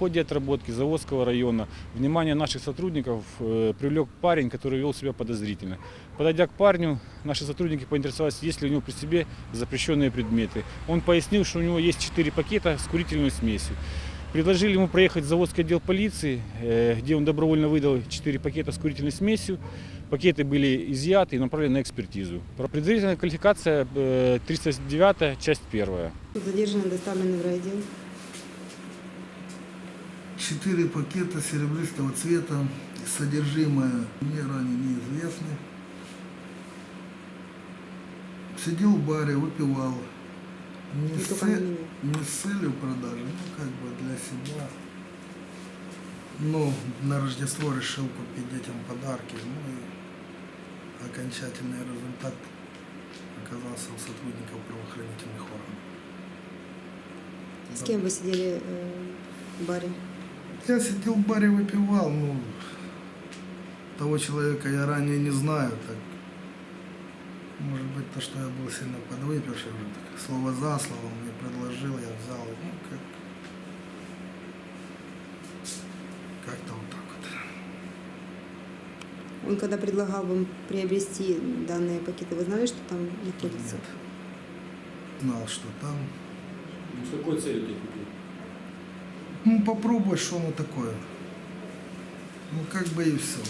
ходе отработки Заводского района внимание наших сотрудников э, привлек парень, который вел себя подозрительно. Подойдя к парню, наши сотрудники поинтересовались, есть ли у него при себе запрещенные предметы. Он пояснил, что у него есть четыре пакета с курительной смесью. Предложили ему проехать в заводский отдел полиции, э, где он добровольно выдал четыре пакета с курительной смесью. Пакеты были изъяты и направлены на экспертизу. Предварительная квалификация э, 309, часть первая. Задержанный доставленный в райотдел. Четыре пакета серебристого цвета, содержимое мне ранее неизвестно. Сидел в баре, выпивал. Не, с, цель- не с целью продажи, ну как бы для себя. Но на Рождество решил купить детям подарки. Ну и окончательный результат оказался у сотрудников правоохранительных органов. С кем вы сидели э, в баре? Я сидел в баре, выпивал, ну, того человека я ранее не знаю, так, может быть, то, что я был сильно подвыпивший, уже так, слово за слово мне предложил, я взял, ну, как, как-то вот так вот. Он когда предлагал вам приобрести данные пакеты, вы знали, что там находится? Нет. Знал, что там. Ну, С какой целью ты купил? Ну, попробовать, что оно такое. Ну, как бы и все.